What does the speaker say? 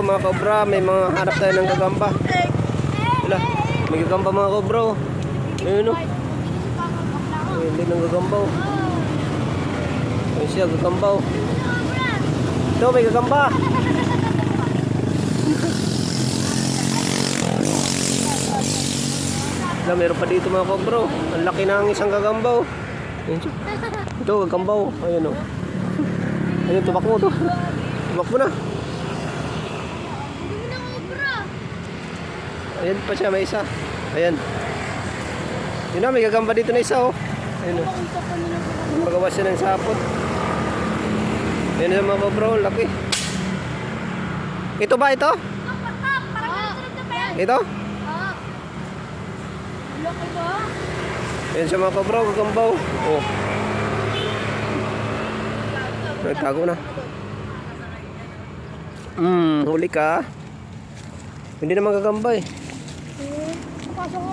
oh, mga kobra, may mga hanap tayo ng gagamba. Wala, may gagamba mga kobra oh. Ayun oh. Ayun, hindi ng gagamba oh. Ayun siya, gagamba oh. Ito, may gagamba. Wala, meron pa dito mga kobra oh. Ang laki ng isang gagamba oh. Ayun siya. Ito, gagamba oh. Ayun oh. Ayun, tumakbo to. Tumakbo na. Ayan pa siya, may isa. Ayan. Yun na, may gagamba dito na isa oh. Ayun oh. Magawa siya ng sapot. Ayun na mga bro, laki. Ito ba ito? Ito? Laki ba? Ayan siya mga bro, gagamba oh. Oh. Nagtago na. Hmm, huli ka. Hindi na magagamba eh. 发生了。